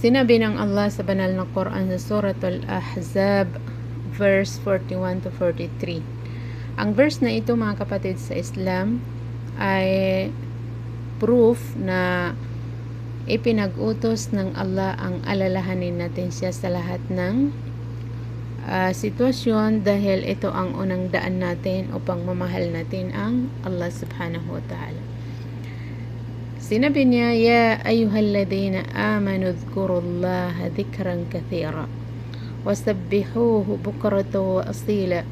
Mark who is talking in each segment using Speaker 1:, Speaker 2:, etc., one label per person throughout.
Speaker 1: Sinabi ng Allah sa banal na Quran sa Suratul Ahzab verse 41 to 43. Ang verse na ito mga kapatid sa Islam ay proof na ipinag-utos ng Allah ang alalahanin natin siya sa lahat ng ah, sitwasyon dahil ito ang unang daan natin upang mamahal natin ang Allah subhanahu wa ta'ala. Sinabi niya, Ya ayuhalladina amanu dhkurullaha dhikran kathira wasabbihuhu bukrata wa asila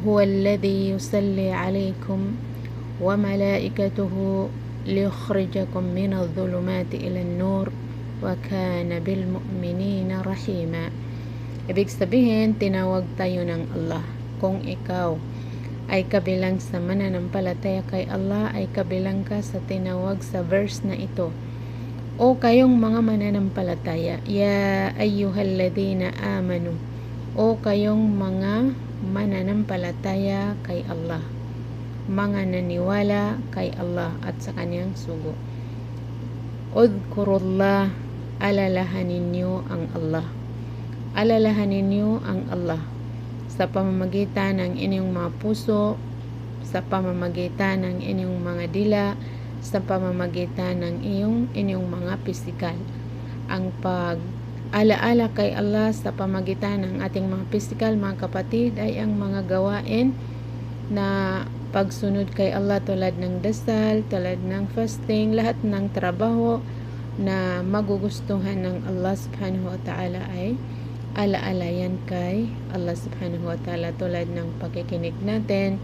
Speaker 1: huwa alladhi yusalli alaykum wa malaikatuhu liyukhrijakum min adh-dhulumati ila an-nur wa kana bil mu'minina rahima Ibig sabihin, tinawag tayo ng Allah. Kung ikaw ay kabilang sa mananampalataya kay Allah, ay kabilang ka sa tinawag sa verse na ito. O kayong mga mananampalataya, Ya ayyuhalladina amanu. O kayong mga mananampalataya kay Allah. Mga naniwala kay Allah at sa kanyang sugo. Udkurullah, alalahanin niyo ang Allah alalahanin niyo ang Allah sa pamamagitan ng inyong mga puso, sa pamamagitan ng inyong mga dila, sa pamamagitan ng iyong inyong mga pisikal. Ang pag alaala kay Allah sa pamagitan ng ating mga pisikal, mga kapatid, ay ang mga gawain na pagsunod kay Allah tulad ng dasal, tulad ng fasting, lahat ng trabaho na magugustuhan ng Allah subhanahu wa ta'ala ay alaala yan kay Allah subhanahu wa ta'ala tulad ng pagkikinig natin,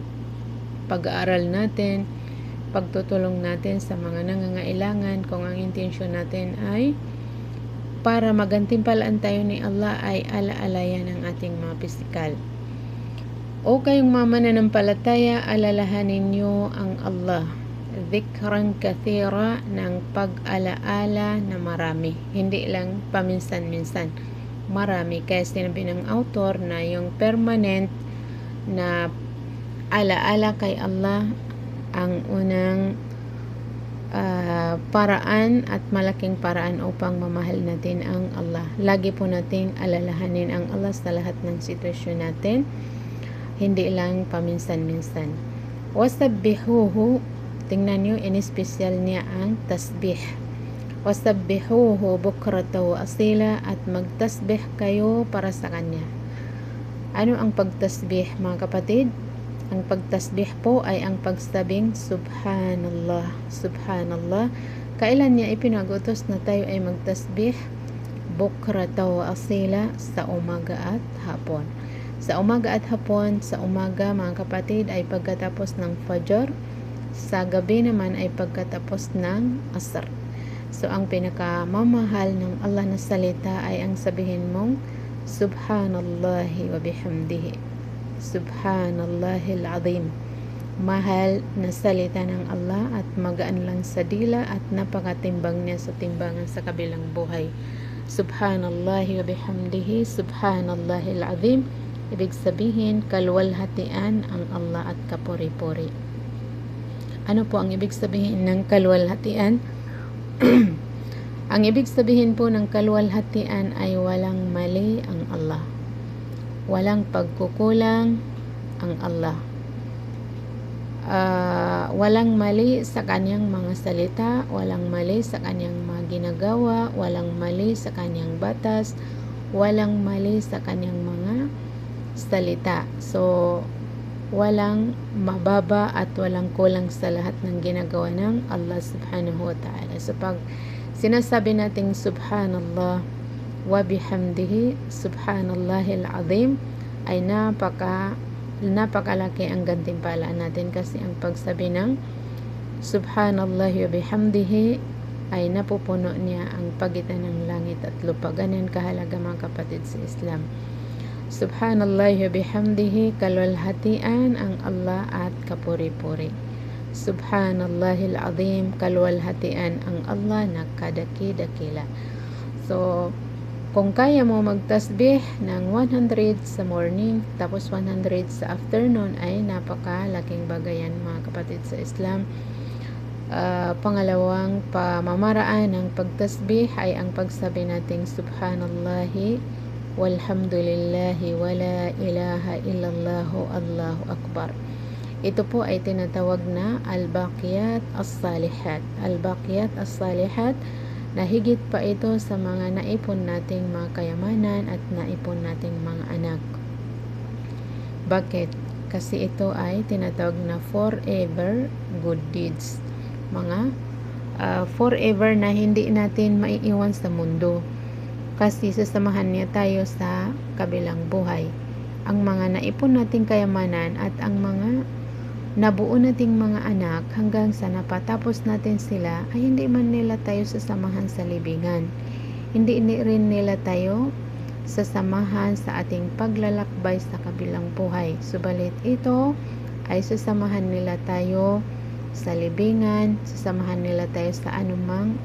Speaker 1: pag-aaral natin, pagtutulong natin sa mga nangangailangan kung ang intensyon natin ay para magantimpalaan tayo ni Allah ay alaala yan ang ating mga pisikal. O kayong mga mananampalataya, alalahanin nyo ang Allah. Dhikran kathira ng pag-alaala na marami. Hindi lang paminsan-minsan marami. Kaya sinabi ng author na yung permanent na alaala kay Allah ang unang uh, paraan at malaking paraan upang mamahal natin ang Allah. Lagi po nating alalahanin ang Allah sa lahat ng sitwasyon natin. Hindi lang paminsan-minsan. Wasabbihuhu, tingnan nyo, in special niya ang tasbih wasabbihuhu bukrata wa asila at magtasbih kayo para sa kanya. Ano ang pagtasbih mga kapatid? Ang pagtasbih po ay ang pagsabing subhanallah, subhanallah. Kailan niya ipinagutos na tayo ay magtasbih? Bukrata wa asila sa umaga at hapon. Sa umaga at hapon, sa umaga mga kapatid ay pagkatapos ng fajr, sa gabi naman ay pagkatapos ng asar. So, ang pinakamamahal ng Allah na salita ay ang sabihin mong Subhanallahi wa bihamdihi. Subhanallahil azim. Mahal na salita ng Allah at magaan lang sa dila at napakatimbang niya sa timbangan sa kabilang buhay. Subhanallahi wa bihamdihi. Subhanallahil azim. Ibig sabihin, kalwalhatian ang Allah at kapuri-puri. Ano po ang ibig sabihin ng kalwalhatian? ang ibig sabihin po ng kalwalhatian ay walang mali ang Allah. Walang pagkukulang ang Allah. Uh, walang mali sa kanyang mga salita, walang mali sa kanyang mga ginagawa, walang mali sa kanyang batas, walang mali sa kanyang mga salita. So, walang mababa at walang kulang sa lahat ng ginagawa ng Allah subhanahu wa ta'ala. So pag sinasabi nating subhanallah wa bihamdihi subhanallahil azim ay napaka napakalaki ang gantimpala natin kasi ang pagsabi ng subhanallah wa bihamdihi ay napupuno niya ang pagitan ng langit at lupa. Ganyan kahalaga mga kapatid sa Islam. Subhanallah bihamdihi kalwalhatian ang Allah at kapuri-puri. Subhanallahil azim kalwalhatian ang Allah na kadaki-dakila. So, kung kaya mo magtasbih ng 100 sa morning tapos 100 sa afternoon ay napakalaking bagayan mga kapatid sa Islam. Ah, pangalawang pamamaraan ng pagtasbih ay ang pagsabi nating Subhanallahi walhamdulillahi wala ilaha illallahu Allahu Akbar. Ito po ay tinatawag na al-baqiyat as-salihat. Al-baqiyat as-salihat na higit pa ito sa mga naipon nating mga kayamanan at naipon nating mga anak. Bakit? Kasi ito ay tinatawag na forever good deeds mga uh, forever na hindi natin maiiwan sa mundo kasi sasamahan niya tayo sa kabilang buhay. Ang mga naipon nating kayamanan at ang mga nabuo nating mga anak hanggang sa napatapos natin sila ay hindi man nila tayo sasamahan sa libingan. Hindi rin nila tayo sasamahan sa ating paglalakbay sa kabilang buhay. Subalit ito ay sasamahan nila tayo sa libingan, sasamahan nila tayo sa anumang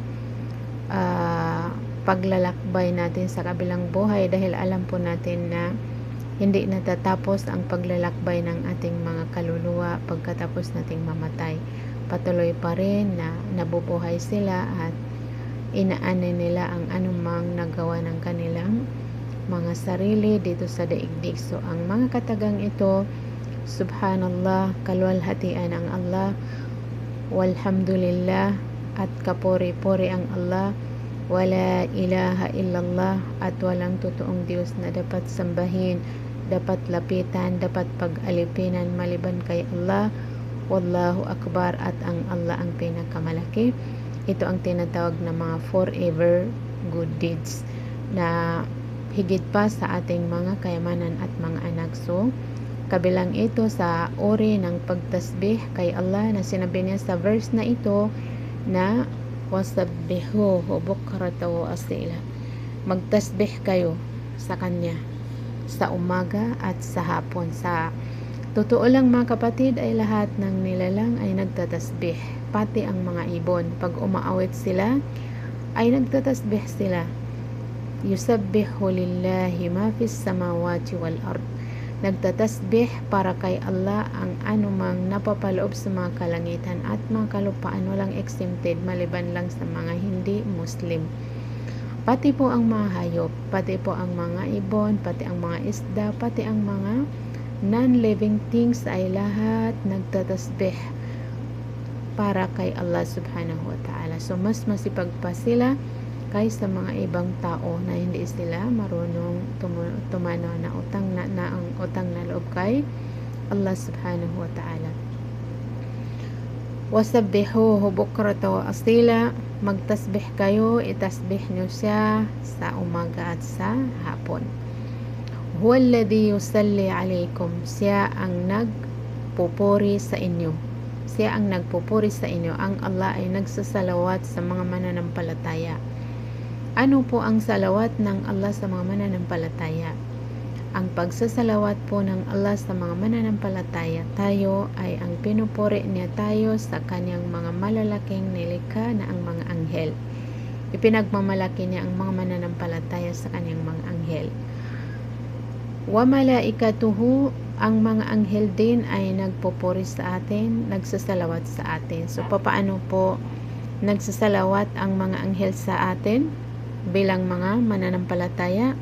Speaker 1: paglalakbay natin sa kabilang buhay dahil alam po natin na hindi natatapos ang paglalakbay ng ating mga kaluluwa pagkatapos nating mamatay. Patuloy pa rin na nabubuhay sila at inaanin nila ang anumang nagawa ng kanilang mga sarili dito sa daigdig. So, ang mga katagang ito, Subhanallah, kalwalhatian ang Allah, walhamdulillah at kapuri-puri ang Allah wala ilaha illallah at walang totoong Diyos na dapat sambahin dapat lapitan, dapat pag-alipinan maliban kay Allah. Wallahu akbar at ang Allah ang pinakamalaki. Ito ang tinatawag na mga forever good deeds na higit pa sa ating mga kayamanan at mga anak. So Kabilang ito sa uri ng pagtasbih kay Allah na sinabi niya sa verse na ito na wasabbihu bukrata wa asila. Magtasbih kayo sa Kanya sa umaga at sa hapon. Sa totoo lang mga kapatid ay lahat ng nilalang ay nagtatasbih. Pati ang mga ibon. Pag umaawit sila ay nagtatasbih sila. Yusabbihu lillahi ma fis samawati wal ard Nagtatasbih para kay Allah ang anumang napapaloob sa mga kalangitan at mga kalupaan walang exempted maliban lang sa mga hindi Muslim. Pati po ang mga hayop, pati po ang mga ibon, pati ang mga isda, pati ang mga non-living things ay lahat nagtatasbih para kay Allah subhanahu wa ta'ala. So mas masipag pa sila kaysa mga ibang tao na hindi sila marunong tumano na utang na, na ang utang na loob kay Allah subhanahu wa ta'ala. Wasabbihuhu bukrata wa asila magtasbih kayo itasbih nyo siya sa umaga at sa hapon. Huwa alladhi yusalli alaykum siya ang nagpupuri sa inyo. Siya ang nagpupuri sa inyo. Ang Allah ay nagsasalawat sa mga mananampalataya ano po ang salawat ng Allah sa mga mananampalataya? Ang pagsasalawat po ng Allah sa mga mananampalataya, tayo ay ang pinupuri niya tayo sa kanyang mga malalaking nilikha na ang mga anghel. Ipinagmamalaki niya ang mga mananampalataya sa kanyang mga anghel. Wa malaikatuhu, ang mga anghel din ay nagpupuri sa atin, nagsasalawat sa atin. So, papaano po nagsasalawat ang mga anghel sa atin? Bilang mga mananampalataya.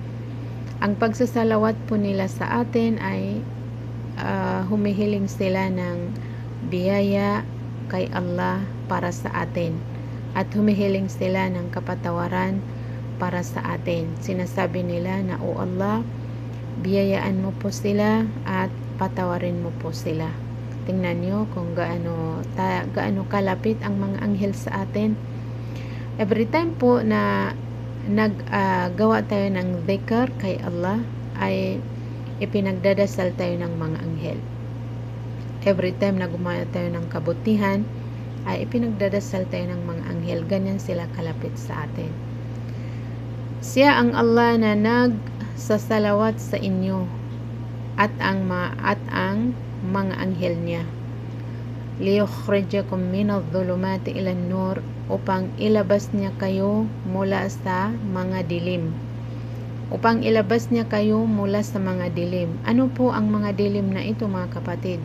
Speaker 1: Ang pagsasalawat po nila sa atin ay uh, humihiling sila ng biyaya kay Allah para sa atin at humihiling sila ng kapatawaran para sa atin. Sinasabi nila na, O Allah, biyayaan mo po sila at patawarin mo po sila. Tingnan nyo kung gaano, ta, gaano kalapit ang mga anghel sa atin. Every time po na naggawa uh, tayo ng dhikr kay Allah ay ipinagdadasal tayo ng mga anghel. Every time na gumawa tayo ng kabutihan, ay ipinagdadasal tayo ng mga anghel. Ganyan sila kalapit sa atin. Siya ang Allah na nagsasalawat sa inyo at ang ma at ang mga anghel niya. Liyukhrijakum minadh-dhulumati ila nur upang ilabas niya kayo mula sa mga dilim. Upang ilabas niya kayo mula sa mga dilim. Ano po ang mga dilim na ito mga kapatid?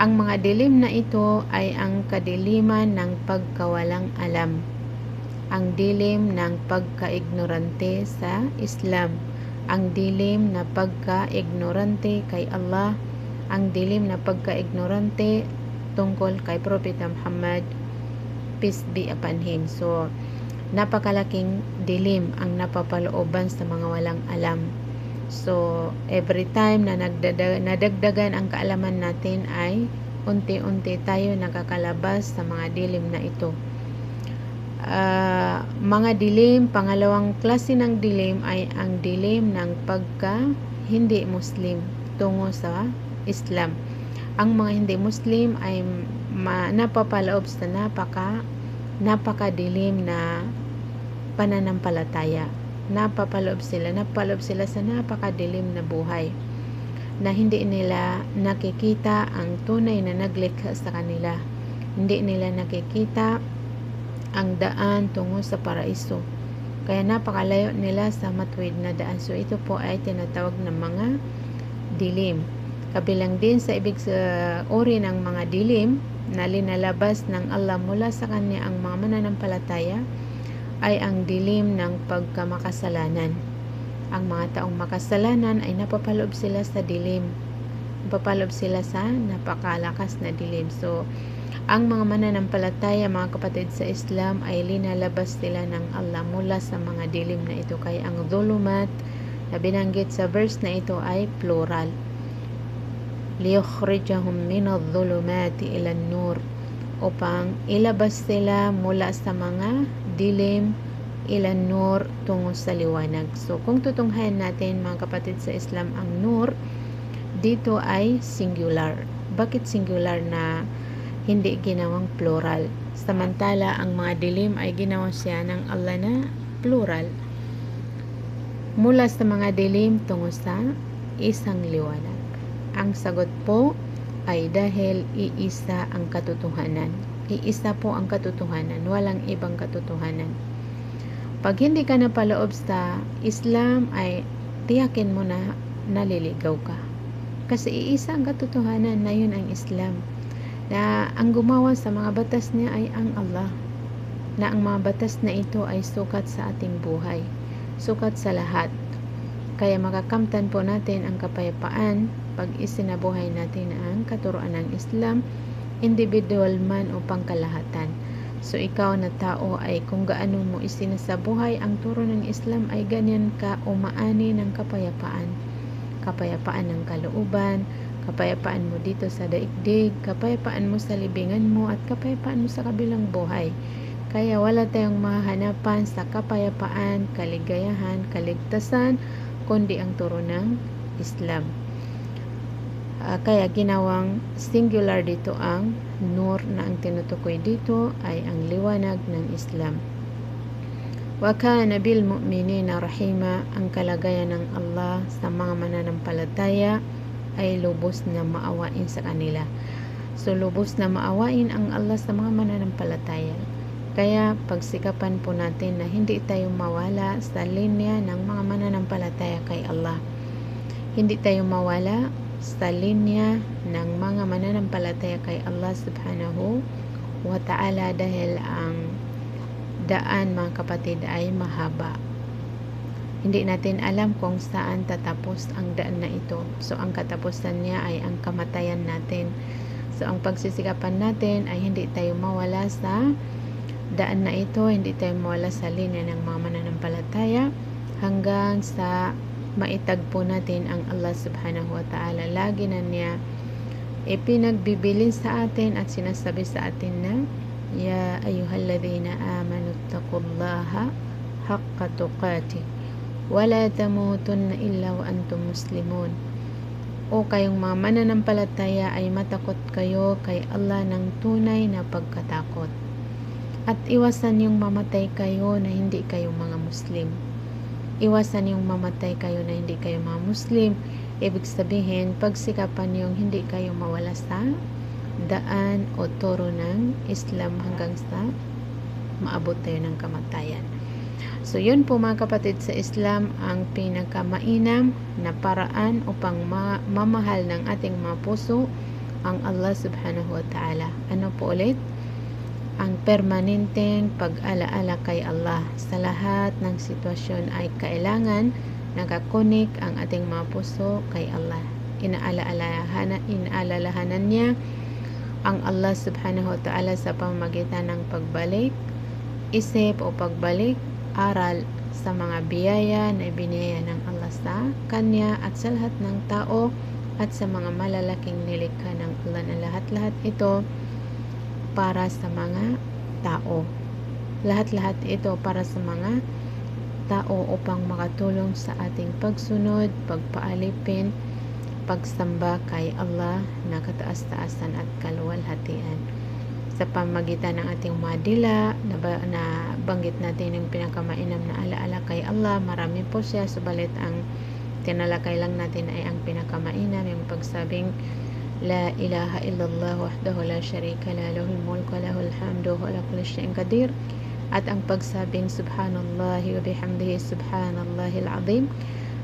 Speaker 1: Ang mga dilim na ito ay ang kadiliman ng pagkawalang alam. Ang dilim ng pagkaignorante sa Islam. Ang dilim na pagkaignorante kay Allah. Ang dilim na pagkaignorante tungkol kay Propeta Muhammad. Peace be upon him. So, napakalaking dilim ang napapalooban sa mga walang alam. So, every time na nagdadag, nadagdagan ang kaalaman natin ay unti-unti tayo nakakalabas sa mga dilim na ito. Uh, mga dilim, pangalawang klase ng dilim ay ang dilim ng pagka hindi Muslim tungo sa Islam. Ang mga hindi Muslim ay ma, napapaloob sa napaka napakadilim na pananampalataya napapaloob sila, napapaloob sila sa napakadilim na buhay na hindi nila nakikita ang tunay na naglikha sa kanila. Hindi nila nakikita ang daan tungo sa paraiso. Kaya napakalayo nila sa matuwid na daan. So ito po ay tinatawag ng mga dilim. Kabilang din sa ibig sa uri ng mga dilim na linalabas ng Allah mula sa kanya ang mga mananampalataya ay ang dilim ng pagkamakasalanan. Ang mga taong makasalanan ay napapalob sila sa dilim. Napapalob sila sa napakalakas na dilim. So, ang mga mananampalataya, mga kapatid sa Islam, ay linalabas sila ng Allah mula sa mga dilim na ito. Kaya ang dhulumat na binanggit sa verse na ito ay plural liyukhrijahum min adh-dhulumati ila an-nur upang ilabas sila mula sa mga dilim ilan nur tungo sa liwanag. So, kung tutunghayan natin mga kapatid sa Islam ang nur, dito ay singular. Bakit singular na hindi ginawang plural? Samantala, ang mga dilim ay ginawa siya ng Allah na plural. Mula sa mga dilim tungo sa isang liwanag. Ang sagot po ay dahil iisa ang katotohanan. Iisa po ang katotohanan, walang ibang katotohanan. Pag hindi ka napaloob sa Islam ay tiyakin mo na naliligaw ka. Kasi iisa ang katotohanan na yun ang Islam. Na ang gumawa sa mga batas niya ay ang Allah. Na ang mga batas na ito ay sukat sa ating buhay. Sukat sa lahat. Kaya makakamtan po natin ang kapayapaan pag isinabuhay natin ang katuruan ng Islam individual man o pangkalahatan. So ikaw na tao ay kung gaano mo isinasabuhay ang turo ng Islam ay ganyan ka umaani ng kapayapaan. Kapayapaan ng kalooban, kapayapaan mo dito sa daigdig, kapayapaan mo sa libingan mo at kapayapaan mo sa kabilang buhay. Kaya wala tayong mahanapan sa kapayapaan, kaligayahan, kaligtasan, kundi ang turo ng Islam. Uh, kaya ginawang singular dito ang nur na ang tinutukoy dito ay ang liwanag ng Islam. Wa kana bil mu'minina rahima ang kalagayan ng Allah sa mga mananampalataya ay lubos na maawain sa kanila. So lubos na maawain ang Allah sa mga mananampalataya. Kaya pagsikapan po natin na hindi tayo mawala sa linya ng mga mananampalataya kay Allah. Hindi tayo mawala sa linya ng mga mananampalataya kay Allah subhanahu wa ta'ala dahil ang daan mga kapatid ay mahaba. Hindi natin alam kung saan tatapos ang daan na ito. So ang katapusan niya ay ang kamatayan natin. So ang pagsisikapan natin ay hindi tayo mawala sa daan na ito, hindi tayo mawala sa linya ng mga mananampalataya hanggang sa maitagpo natin ang Allah subhanahu wa ta'ala. Lagi na niya ipinagbibilin sa atin at sinasabi sa atin na Ya ayuhalladhina amanu taqullaha haqqa tuqati wala tamutunna illa wa antum muslimun. O kayong mga mananampalataya ay matakot kayo kay Allah ng tunay na pagkatakot. At iwasan yung mamatay kayo na hindi kayo mga muslim iwasan yung mamatay kayo na hindi kayo mga Muslim. Ibig sabihin, pagsikapan yung hindi kayo mawala sa daan o toro ng Islam hanggang sa maabot tayo ng kamatayan. So, yun po mga kapatid sa Islam ang pinakamainam na paraan upang ma- mamahal ng ating mga puso ang Allah subhanahu wa ta'ala. Ano po ulit? Ang permanenteng pag-alaala kay Allah sa lahat ng sitwasyon ay kailangan nakakonik ang ating mga puso kay Allah. Inaalaalahanan, inaalalahanan niya ang Allah subhanahu wa ta'ala sa pamamagitan ng pagbalik, isip o pagbalik, aral sa mga biyaya na ibiniyaya ng Allah sa Kanya at sa lahat ng tao at sa mga malalaking nilikha ng Allah na lahat-lahat ito para sa mga tao. Lahat-lahat ito para sa mga tao upang makatulong sa ating pagsunod, pagpaalipin, pagsamba kay Allah na kataas-taasan at kaluwalhatian. Sa pamagitan ng ating madila, na, na banggit natin yung pinakamainam na alaala kay Allah, marami po siya, subalit ang tinalakay lang natin ay ang pinakamainam, yung pagsabing La ilaha illallah wahdahu la syarika la lahul mulku lahul hamdu wa ala kulli syai'in qadir. At ang pagsabing subhanallahi wa bihamdihi subhanallahil azim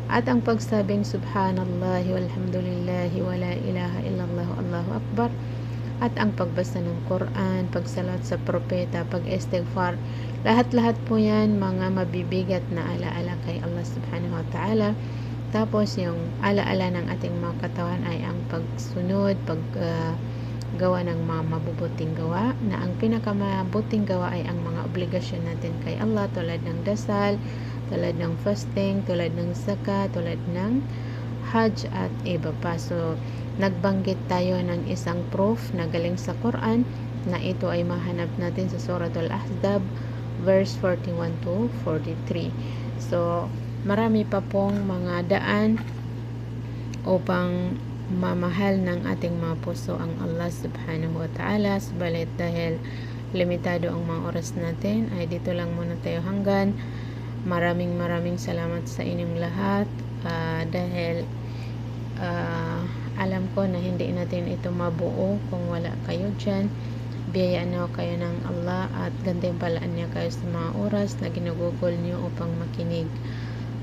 Speaker 1: at ang pagsabing subhanallahi walhamdulillahi wa la ilaha illallah allahu akbar. At ang pagbasa ng Quran, pagsalat sa propeta, pag-istighfar lahat-lahat po yan mga mabibigat na alaala kay Allah subhanahu wa ta'ala tapos yung alaala ng ating mga katawan ay ang pagsunod, paggawa uh, ng mga mabubuting gawa na ang pinakamabuting gawa ay ang mga obligasyon natin kay Allah tulad ng dasal, tulad ng fasting, tulad ng zakat, tulad ng hajj at iba pa. So, nagbanggit tayo ng isang proof na galing sa Quran na ito ay mahanap natin sa Suratul Ahzab verse 41 to 43. So, marami pa pong mga daan upang mamahal ng ating mga puso ang Allah subhanahu wa ta'ala. Subalit dahil limitado ang mga oras natin ay dito lang muna tayo hanggan. Maraming maraming salamat sa inyong lahat. Uh, dahil uh, alam ko na hindi natin ito mabuo kung wala kayo dyan. Biyayaan na kayo ng Allah at gantimpalaan niya kayo sa mga oras na ginugugol niyo upang makinig